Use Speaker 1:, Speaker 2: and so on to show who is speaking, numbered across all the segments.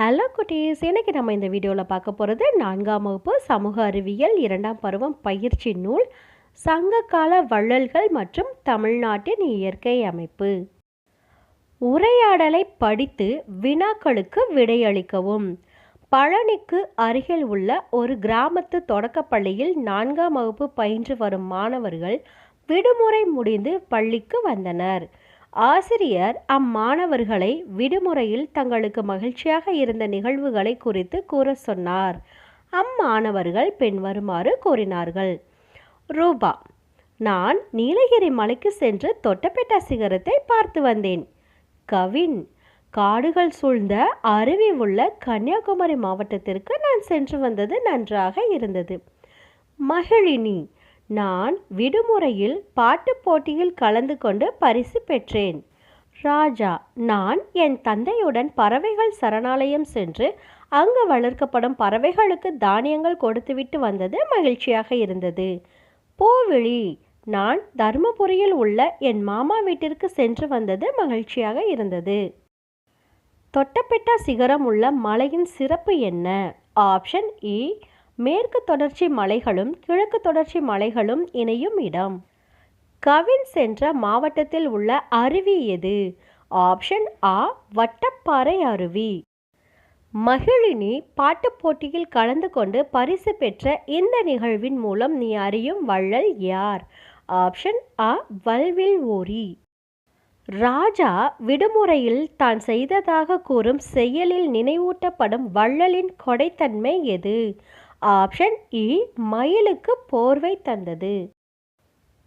Speaker 1: Hello குட்டீஸ். இன்றைக்கி நம்ம இந்த வீடியோவில் பார்க்க போகிறது நான்காம் வகுப்பு சமூக அறிவியல் இரண்டாம் பருவம் பயிற்சி நூல் சங்ககால வள்ளல்கள் மற்றும் தமிழ்நாட்டின் இயற்கை அமைப்பு. உரையாடலை படித்து வினாக்களுக்கு விடையளிக்கவும். பழனிக்கு அருகில் உள்ள ஒரு கிராமத்து தொடக்கப்பள்ளியில் நான்காம் வகுப்பு பயின்று வரும் மாணவர்கள் விடுமுறை முடிந்து பள்ளிக்கு வந்தனர். ஆசிரியர் அம்மாணவர்களை விடுமுறையில் தங்களுக்கு மகிழ்ச்சியாக இருந்த நிகழ்வுகளை குறித்து கூற சொன்னார். அம்மாணவர்கள் பின்வருமாறு கூறினார்கள். ரூபா நான் நீலகிரி மலைக்கு சென்று தொட்டபெட்டா சிகரத்தை பார்த்து வந்தேன். கவின் காடுகள் சூழ்ந்த அருவி உள்ள கன்னியாகுமரி மாவட்டத்திற்கு நான் சென்று வந்தது நன்றாக இருந்தது. மகிழினி நான் விடுமுறையில் பாட்டுப் போட்டியில் கலந்து கொண்டு பரிசு பெற்றேன். ராஜா நான் என் தந்தையுடன் பறவைகள் சரணாலயம் சென்று அங்கு வளர்க்கப்படும் பறவைகளுக்கு தானியங்கள் கொடுத்துவிட்டு வந்தது மகிழ்ச்சியாக இருந்தது. பூவிழி நான் தருமபுரியில் உள்ள என் மாமா வீட்டிற்கு சென்று வந்தது மகிழ்ச்சியாக இருந்தது. தொட்டப்பெட்டா சிகரம் உள்ள மலையின் சிறப்பு என்ன? ஆப்ஷன் இ மேற்கு தொடர்ச்சி மலைகளும் கிழக்கு தொடர்ச்சி மலைகளும் இணையும் இடம். கவின் சென்ற மாவட்டத்தில் உள்ள அருவி எது? ஆப்ஷன் ஆ வட்டப்பாறை அருவி. மகிழினி பாட்டுப் போட்டியில் கலந்து கொண்டு பரிசு பெற்ற இந்த நிகழ்வின் மூலம் நீ அறியும் வள்ளல் யார்? ஆப்ஷன் அ வல்வில் ஓரி. ராஜா விடுமுறையில் தான் செய்ததாக கூறும் செயலில் நினைவூட்டப்படும் வள்ளலின் கொடைத்தன்மை எது? ஆப்ஷன் இ மயிலுக்கு போர்வை தந்தது.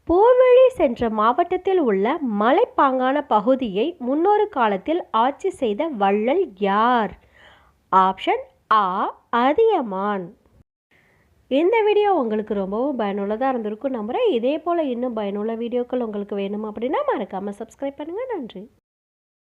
Speaker 1: போர்வழி சென்ற மாவட்டத்தில் உள்ள மலைப்பாங்கான பகுதியை முன்னொரு காலத்தில் ஆட்சி செய்த வள்ளல் யார்? ஆப்ஷன் ஆ அதியமான். இந்த வீடியோ உங்களுக்கு ரொம்பவும் பயனுள்ளதாக இருந்திருக்கும் நம்புகிறேன் இதே போல் இன்னும் பயனுள்ள வீடியோக்கள் உங்களுக்கு வேணும் அப்படின்னா மறக்காமல் சப்ஸ்கிரைப் பண்ணுங்கள் நன்றி.